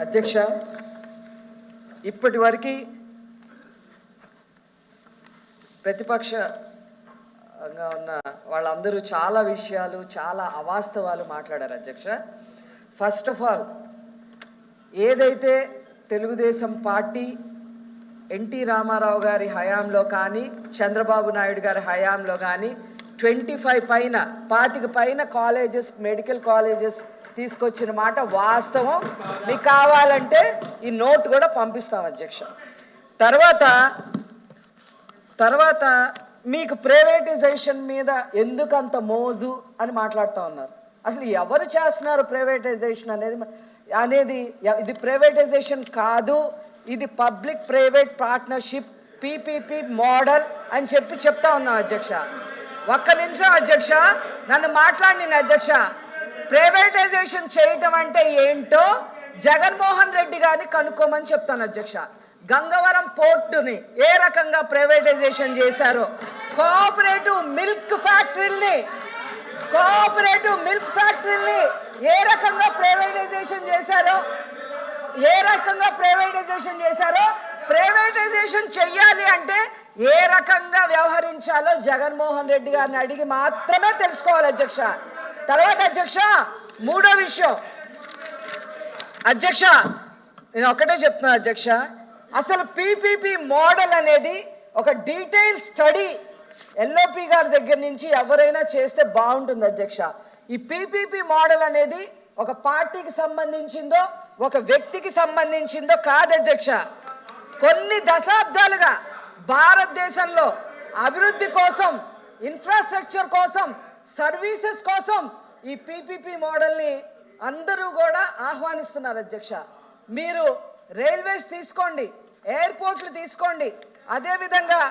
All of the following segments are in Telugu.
అధ్యక్ష ఇప్పటి వరకు ప్రతిపక్షంగా ఉన్న వాళ్ళందరూ చాలా విషయాలు చాలా అవాస్తవాలు మాట్లాడారు అధ్యక్ష. ఫస్ట్ ఆఫ్ ఆల్ ఏదైతే తెలుగుదేశం పార్టీ ఎన్టీ రామారావు గారి హయాంలో కానీ చంద్రబాబు నాయుడు గారి హయాంలో కానీ ట్వంటీ ఫైవ్ పైన పాతిక పైన కాలేజెస్ మెడికల్ కాలేజెస్ తీసుకొచ్చిన మాట వాస్తవం. మీకు కావాలంటే ఈ నోట్ కూడా పంపిస్తాం అధ్యక్ష. తర్వాత తర్వాత మీకు ప్రైవేటైజేషన్ మీద ఎందుకు అంత మోజు అని మాట్లాడుతూ ఉన్నారు. అసలు ఎవరు చేస్తున్నారు ప్రైవేటైజేషన్ అనేది? అనేది ఇది ప్రైవేటైజేషన్ కాదు ఇది public private partnership PPP model అని చెప్పి చెప్తా ఉన్నాం అధ్యక్ష. ఒక్క నిమిషం అధ్యక్ష నన్ను మాట్లాడిన అధ్యక్ష ప్రైవేటైజేషన్ చేయటం అంటే ఏంటో జగన్మోహన్ రెడ్డి గారిని కనుక్కోమని చెప్తాను అధ్యక్ష. గంగవరం పోర్టుని ఏ రకంగా ప్రైవేటైజేషన్ చేశారో కోఆపరేటివ్ మిల్క్ ఫ్యాక్టరీని కోఆపరేటివ్ మిల్క్ ఫ్యాక్టరీని ఏ రకంగా ప్రైవేటైజేషన్ చేశారో ఏ రకంగా ప్రైవేటైజేషన్ చేశారో ప్రైవేటైజేషన్ చెయ్యాలి అంటే ఏ రకంగా వ్యవహరించాలో జగన్మోహన్ రెడ్డి గారిని అడిగి మాత్రమే తెలుసుకోవాలి అధ్యక్ష. తర్వాత అధ్యక్ష మూడో విషయం. అధ్యక్ష నేను ఒకటే చెప్తున్నా అధ్యక్ష అసలు పీపీపీ మోడల్ అనేది ఒక డీటెయిల్ స్టడీ ఎల్ఓపి గారి దగ్గర నుంచి ఎవరైనా చేస్తే బాగుంటుంది అధ్యక్ష. ఈ పీపీపీ మోడల్ అనేది ఒక పార్టీకి సంబంధించిందో ఒక వ్యక్తికి సంబంధించిందో కాదు అధ్యక్ష. కొన్ని దశాబ్దాలుగా భారతదేశంలో అభివృద్ధి కోసం ఇన్ఫ్రాస్ట్రక్చర్ కోసం సర్వీసెస్ కోసం ఈ పీపీపీ మోడల్ని అందరూ కూడా ఆహ్వానిస్తున్నారు అధ్యక్ష. మీరు రైల్వేస్ తీసుకోండి ఎయిర్పోర్ట్లు తీసుకోండి అదేవిధంగా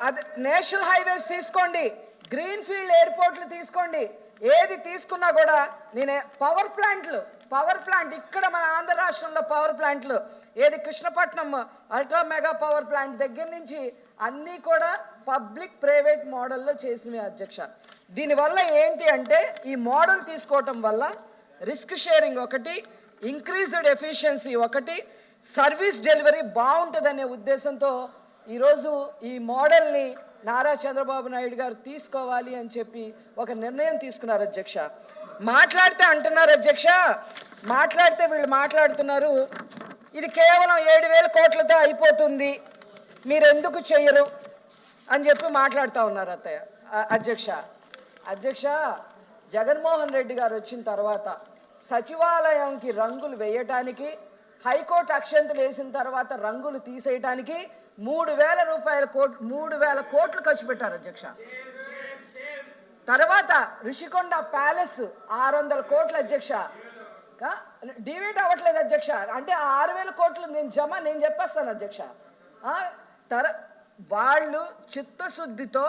అదే నేషనల్ హైవేస్ తీసుకోండి గ్రీన్ ఫీల్డ్ ఎయిర్పోర్ట్లు తీసుకోండి ఏది తీసుకున్నా కూడా నేనే పవర్ ప్లాంట్లు పవర్ ప్లాంట్ ఇక్కడ మన ఆంధ్ర రాష్ట్రంలో పవర్ ప్లాంట్లు ఏది Krishnapatnam ultra mega power plant దగ్గర నుంచి అన్నీ కూడా పబ్లిక్ ప్రైవేట్ మోడల్లో చేసినవి అధ్యక్ష. దీనివల్ల ఏంటి అంటే ఈ మోడల్ తీసుకోవటం వల్ల రిస్క్ షేరింగ్ ఒకటి ఇంక్రీజ్డ్ ఎఫిషియన్సీ ఒకటి సర్వీస్ డెలివరీ బాగుంటుందనే ఉద్దేశంతో ఈరోజు ఈ మోడల్ని నారా చంద్రబాబు నాయుడు గారు తీసుకోవాలి అని చెప్పి ఒక నిర్ణయం తీసుకున్నారు అధ్యక్ష. మాట్లాడితే అంటున్నారు అధ్యక్ష. మాట్లాడితే వీళ్ళు మాట్లాడుతున్నారు. ఇది కేవలం ఏడు వేల కోట్లతో అయిపోతుంది. మీరు ఎందుకు చేయరు? అని చెప్పి మాట్లాడుతూ ఉన్నారు అత్తయ్య అధ్యక్ష. అధ్యక్ష జగన్మోహన్ రెడ్డి గారు వచ్చిన తర్వాత సచివాలయంకి రంగులు వేయటానికి హైకోర్టు అక్షంతలు వేసిన తర్వాత రంగులు తీసేయటానికి మూడు వేల రూపాయల కోట్ మూడు వేల కోట్లు ఖర్చు పెట్టారు అధ్యక్ష. తర్వాత రిషికొండ ప్యాలెస్ ఆరు వందల కోట్ల అధ్యక్ష. డివేట్ అవ్వట్లేదు అధ్యక్ష. అంటే ఆరు వేల కోట్లు నేను జమ నేను చెప్పేస్తాను అధ్యక్ష. తర వాళ్ళు చిత్తశుద్ధితో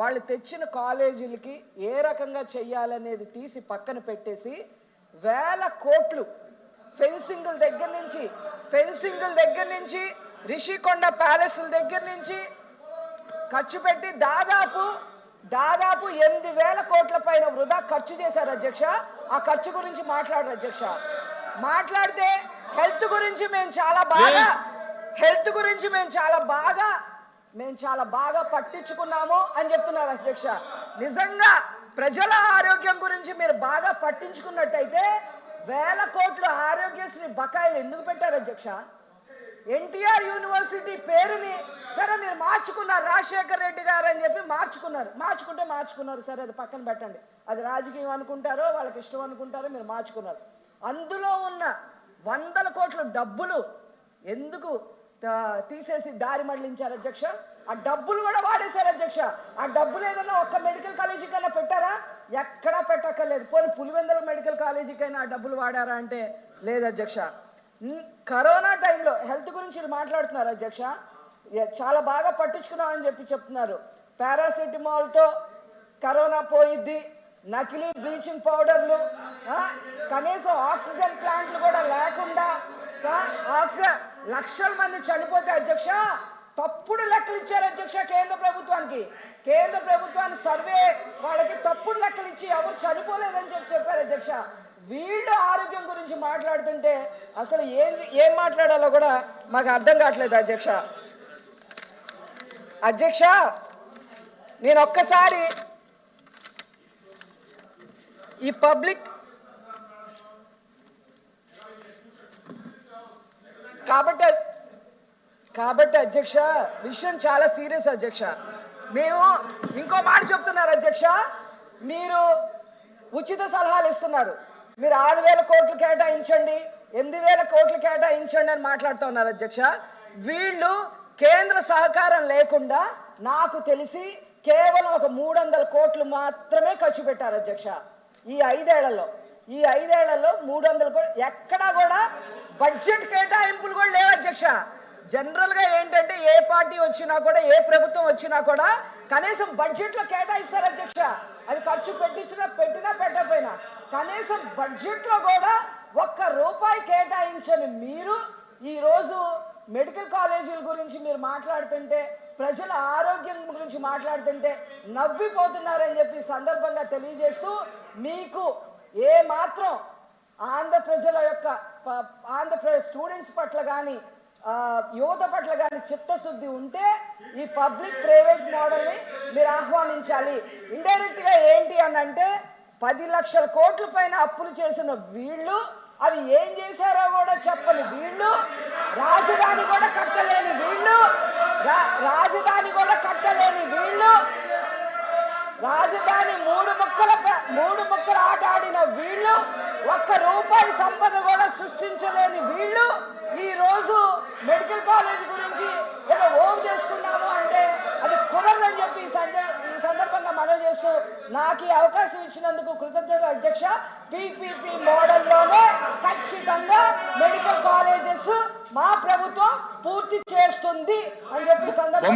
వాళ్ళు తెచ్చిన కాలేజీలకి ఏ రకంగా చెయ్యాలనేది తీసి పక్కన పెట్టేసి వేల కోట్లు ఫెన్సింగుల దగ్గర నుంచి ఫెన్సింగుల దగ్గర నుంచి రిషికొండ ప్యాలెస్ల దగ్గర నుంచి ఖర్చు పెట్టి దాదాపు దాదాపు ఎనిమిది వేల కోట్ల పైన వృధా ఖర్చు చేశారు అధ్యక్ష. ఆ ఖర్చు గురించి మాట్లాడరు అధ్యక్ష. మాట్లాడితే హెల్త్ గురించి మేము చాలా బాగా హెల్త్ గురించి మేము చాలా బాగా మేము చాలా బాగా పట్టించుకున్నాము అని చెప్తున్నారు అధ్యక్ష. నిజంగా ప్రజల ఆరోగ్యం గురించి మీరు బాగా పట్టించుకున్నట్టయితే వేల కోట్లు ఆరోగ్యశ్రీ బకాయిలు ఎందుకు పెట్టారు అధ్యక్ష? ఎన్టీఆర్ యూనివర్సిటీ పేరుని సరే మీరు మార్చుకున్నారు. రాజశేఖర్ రెడ్డి గారు అని చెప్పి మార్చుకున్నారు. మార్చుకుంటే మార్చుకున్నారు. సరే అది పక్కన పెట్టండి. అది రాజకీయం అనుకుంటారో వాళ్ళకి ఇష్టం అనుకుంటారో మీరు మార్చుకున్నారు. అందులో ఉన్న వందల కోట్ల డబ్బులు ఎందుకు తీసేసి దారి మళ్ళించారు అధ్యక్ష? ఆ డబ్బులు కూడా వాడేశారు అధ్యక్ష. ఆ డబ్బులు ఏదైనా ఒక్క మెడికల్ కాలేజీ కన్నా పెట్టారా? ఎక్కడా పెట్టక్కర్లేదు. పోనీ పులివెందుల మెడికల్ కాలేజీకి అయినా ఆ డబ్బులు వాడారా అంటే లేదు అధ్యక్ష. కరోనా టైంలో హెల్త్ గురించి మాట్లాడుతున్నారు అధ్యక్ష. చాలా బాగా పట్టించుకున్నామని చెప్పి చెప్తున్నారు. పారాసిటమాల్తో కరోనా పోయిద్ది నకిలీ బ్లీచింగ్ పౌడర్లు కనీసం ఆక్సిజన్ ప్లాంట్లు కూడా లేకుండా ఆక్సిజన్ లక్షల మంది చనిపోతే అధ్యక్ష తప్పుడు లెక్కలు ఇచ్చారు అధ్యక్ష కేంద్ర ప్రభుత్వానికి. కేంద్ర ప్రభుత్వానికి సర్వే వాళ్ళకి తప్పుడు లెక్కలు ఇచ్చి ఎవరు చనిపోలేదని చెప్పి చెప్పారు అధ్యక్ష. వీళ్ళు ఆరోగ్యం గురించి మాట్లాడుతుంటే అసలు ఏం ఏం మాట్లాడాలో కూడా మాకు అర్థం కావట్లేదు అధ్యక్ష. అధ్యక్ష నేను ఒక్కసారి ఈ పబ్లిక్ కాబట్టి కాబట్టి అధ్యక్ష విషయం చాలా సీరియస్ అధ్యక్ష. మేము ఇంకో మాట చెప్తున్నారు అధ్యక్ష మీరు ఉచిత సలహాలు ఇస్తున్నారు. మీరు ఆరు వేల కోట్లు కేటాయించండి ఎనిమిది వేల కోట్లు కేటాయించండి అని మాట్లాడుతూ ఉన్నారు అధ్యక్ష. వీళ్ళు కేంద్ర సహకారం లేకుండా నాకు తెలిసి కేవలం ఒక మూడు వందల కోట్లు మాత్రమే ఖర్చు పెట్టారు అధ్యక్ష. ఈ ఐదేళ్ళలో ఈ ఐదేళ్ళలో మూడు వందల కోట్లు ఎక్కడా కూడా బడ్జెట్ కేటాయింపులు కూడా లేవు అధ్యక్ష. జనరల్గా ఏంటంటే ఏ పార్టీ వచ్చినా కూడా ఏ ప్రభుత్వం వచ్చినా కూడా కనీసం బడ్జెట్లో కేటాయిస్తారు అధ్యక్ష. అది ఖర్చు పెట్టించినా పెట్టినా పెట్టకపోయినా. కనీసం బడ్జెట్లో కూడా ఒక్క రూపాయి కేటాయించని మీరు ఈరోజు మెడికల్ కాలేజీల గురించి మీరు మాట్లాడుతుంటే ప్రజల ఆరోగ్యం గురించి మాట్లాడుతుంటే నవ్విపోతున్నారని చెప్పి సందర్భంగా తెలియజేస్తూ మీకు ఏ మాత్రం ఆంధ్ర ప్రజల యొక్క ఆంధ్రప్రదేశ్ స్టూడెంట్స్ పట్ల కానీ యువత పట్ల కానీ చిత్తశుద్ధి ఉంటే ఈ పబ్లిక్ ప్రైవేట్ మోడల్ని మీరు ఆహ్వానించాలి. ఇండైరెక్ట్గా ఏంటి అని అంటే పది లక్షల కోట్ల పైన అప్పులు చేసిన వీళ్ళు అవి ఏం చేశారో కూడా చెప్పని వీళ్ళు రాజధాని కూడా కట్టలేని వీళ్ళు రా- రాజధాని కూడా కట్టలేని వీళ్ళు రాజధాని మూడు ముక్కల మూడు ముక్కల ఆట ఆడిన వీళ్ళు ఒక్క రూపాయి సంపద కూడా సృష్టించలేని వీళ్ళు ఈ రోజు మెడికల్ కాలేజ్ గురించి ఏదో ఓన్ చేసుకున్నాము అంటే అది కుదరదని చెప్పి ఈ సంద- ఈ సందర్భంగా మనవి చేస్తూ నాకు ఈ అవకాశం ఇచ్చినందుకు కృతజ్ఞత అధ్యక్ష పీపీపీ మోడల్లోనే ఖచ్చితంగా మెడికల్ కాలేజెస్ మా ప్రభుత్వం పూర్తి చేస్తుంది అని చెప్పి సందర్భంగా